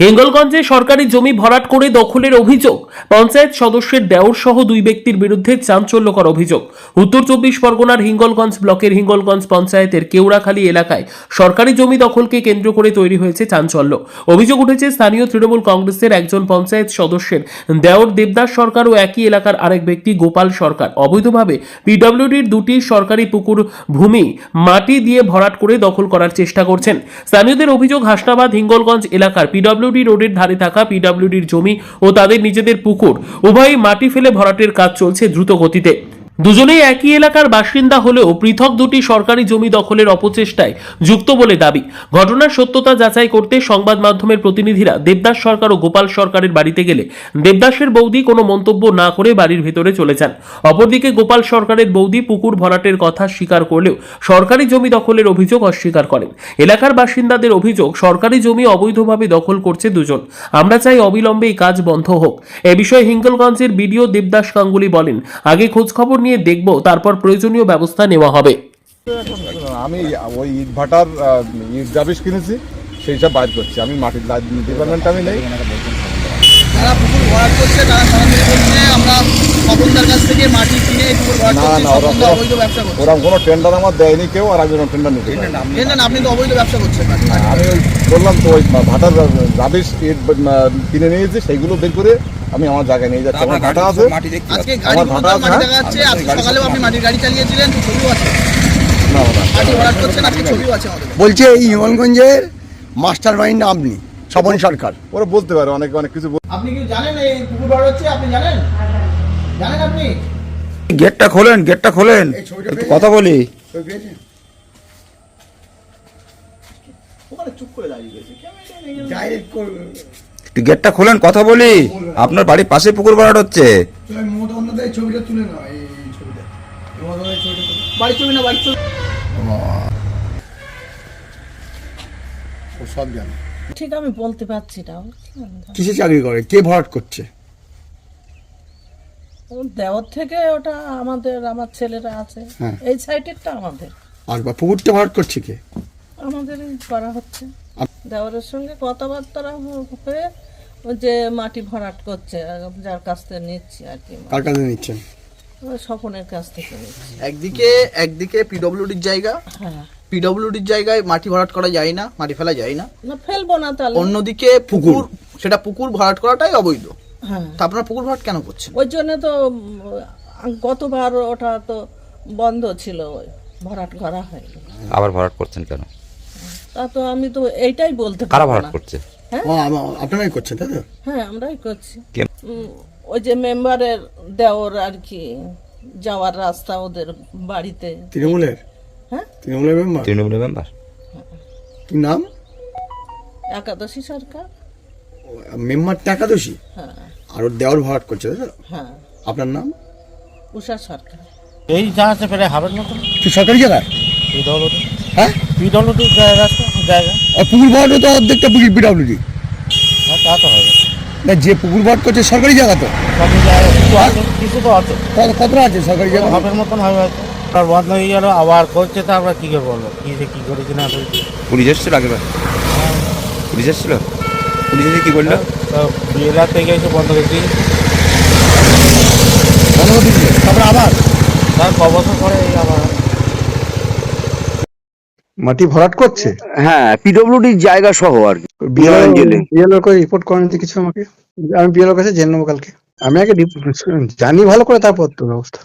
হিঙ্গলগঞ্জে সরকারি জমি ভরাট করে দখলের অভিযোগ। পঞ্চায়েত সদস্যের দেওর সহ দুই ব্যক্তির বিরুদ্ধে চাঞ্চল্যকর অভিযোগ। উত্তর চব্বিশ পরগনার হিঙ্গলগঞ্জ ব্লকের হিঙ্গলগঞ্জ পঞ্চায়েতের কেওড়াখালী এলাকায় সরকারি জমি দখলকে কেন্দ্র করে তৈরি হয়েছে চাঞ্চল্য। অভিযোগ উঠেছে, স্থানীয় তৃণমূল কংগ্রেসের একজন পঞ্চায়েত সদস্যের দেওর দেবদাস সরকার ও একই এলাকার আরেক ব্যক্তি গোপাল সরকার। অবৈধভাবে পিডব্লিউডির দুটি সরকারি পুকুর, ভূমি, মাটি দিয়ে ভরাট করে দখল করার চেষ্টা করছেন। স্থানীয়দের অভিযোগ, হাসনাবাদ, হিঙ্গলগঞ্জ এলাকার পিডব্লিউডি রোডের ধারে থাকা পিডাব্লিউডির জমি ও তাদের নিজেদের পুকুর উভয়ই মাটি ফেলে ভরাটের কাজ চলছে দ্রুত গতিতে দুজনেই একই এলাকার বাসিন্দা হলেও পৃথক দুটি সরকারি জমি দখলের অপচেষ্টায় যুক্ত বলে দাবি। ঘটনার সত্যতা যাচাই করতে সংবাদ মাধ্যমের প্রতিনিধিরা দেবদাস সরকার ও গোপাল সরকারের বাড়িতে গেলে দেবদাসের বৌদি কোনো মন্তব্য না করে বাড়ির ভেতরে চলে যান। অপরদিকে গোপাল সরকারের বৌদি পুকুর ভরাটের কথা স্বীকার করলেও সরকারি জমি দখলের অভিযোগ অস্বীকার করেন। এলাকার বাসিন্দাদের অভিযোগ, সরকারি জমি অবৈধভাবে দখল করছে দুজন। আমরা চাই অবিলম্বে এই কাজ বন্ধ হোক। এ বিষয়ে হিঙ্গলগঞ্জের বিডিও দেবদাস গাঙ্গুলি বলেন, আগে খোঁজখবর নিয়ে দেখব তারপর প্রয়োজনীয় ব্যবস্থা নেওয়া হবে। আমি ওই ইট ভাটার ইট জাবিস কিনেছি সেই সব বাইর করছি। আমি মাটির ডিপার্টমেন্ট আমি নেই। যারা পুকুর ভরাট করছে তারা সরাসরি বলছে আমরা স্বপনদার কাছ থেকে মাটি কিনে পুকুর ভরাট না, করছি না, ওরা স্বপনদা অবৈধ ব্যবসা করছে। ওরকম কোনো টেন্ডার আমার দেয়নি কেউ আর আমি টেন্ডার নিতে আপনি তো অবৈধ ব্যবসা করছেন। আমি ওই বললাম তো ওই ভাটার জাবিস ইট কিনে নিয়েছি সেইগুলো বের করে আমি আমার জায়গায় নিয়ে যাচ্ছি আমার ভাটা আছে। আমার ভাটা আছে, মাটি হ্যাঁ? বলছে এই হিমনগঞ্জের মাস্টার মাইন্ড আপনি স্বপন সরকার। ওরা বলতে পারে অনেক অনেক কিছু বল- আপনি কি জানেন এই পুকুর হচ্ছে? আপনি জানেন? জানেন আপনি? গেটটা খোলেন গেটটা খোলেন। কথা বলি। ওখানে চুপ করে দাঁড়িয়ে গেছে ক্যামেরা ডাইরেক্ট একটু গেটটা খোলেন কথা বলি। আপনার বাড়ির পাশে পুকুর ভরাট হচ্ছে। ছবিটা তুলে নাও এই ছবিটা। মমতাদের ছবিটা তুলে বাড়ির ছবি না বাড়ির ছবি। ও সব জানে। ঠিক আমি বলতে পারছি না। কিসে চাকরি করে? কে ভরাট করছে? দেওয়ার থেকে ওটা আমাদের আমার ছেলেরা আছে। হ্যাঁ। এই সাইডেরটা আমাদের। আর বা পুকুরটা ভরাট করছে কে? আমাদেরই করা হচ্ছে। দেওয়ারের সঙ্গে কথাবার্তা হয়ে যে মাটি ভরাট করছে যার কাছ থেকে নিচ্ছি আর কি কার কাছে নিচ্ছেন? স্বপনের কাছ থেকে নিচ্ছি। একদিকে একদিকে পিডব্লিউডির জায়গা হ্যাঁ। পিডব্লিউডির জায়গায় মাটি ভরাট করা যায় না মাটি ফেলা যায় না। না ফেলব না তাহলে। অন্যদিকে পুকুর সেটা পুকুর ভরাট করাটাই অবৈধ। হ্যাঁ। তা আপনারা পুকুর ভরাট কেন করছেন? ওই জন্য তো গতবার ওটা তো বন্ধ ছিল ওই ভরাট করা হয়নি। আবার ভরাট করছেন কেন? তা তো আমি তো এইটাই বলতে কারা পারব ভরাট না। করছে? ও আমা- আপনারাই করছেন তাই তো? হ্যাঁ আমরাই করছি। কে? উম, ওই যে মেম্বারের দেওর আর কি যাওয়ার রাস্তা ওদের বাড়িতে। তৃণমূলের? হ্যাঁ? তৃণমূলের মেম্বার? তৃণমূলের মেম্বার? কি নাম? একাদশী সরকার। মেম্বারটা একাদশী? হ্যাঁ। আর ওর দেওয়ার ভরাট করছে তাই তো? হ্যাঁ। আপনার নাম? উষা সরকার। এই জাহাজে ফেলে হাবের মতন। কি সরকারি জায়গায়? পিডব্লিউডি হ্যাঁ? পিডব্লিউডি জায়গা জায়গা? আর পুকুর ভরাটও তো অর্ধেকটা পিডাব্লিউডি হ্যাঁ তা তো হবে। না যে পুকুর ভরাট করছে সরকারি জায়গা তো। সব জায়গা কিছু আছে কিছু তো আছে। কতটা আছে সরকারি জায়গা? মতন হবে হয়তো। আর বন্ধ হয়ে গেল আবার করছে তো আমরা কী করে বলব? কী যে কী করেছি না করেছি? পুলিশ এসেছিল আগেবার? পুলিশ এসেছিল? পুলিশ এসে কি বলল? তো বিয়েলা থেকে এসে বন্ধ করে দিই অনুমতি তারপরে আবার? তার ক বছর পরে এই আবার। মাটি ভরাট করছে? হ্যাঁ পিডব্লিউডি জায়গা সহ আর কি। বিএল কাছে রিপোর্ট করেন তো কিছু আমাকে? আমি বিএল এর কাছে জেনে কালকে। আমি আগে জানি ভালো করে তারপর তো ব্যবস্থা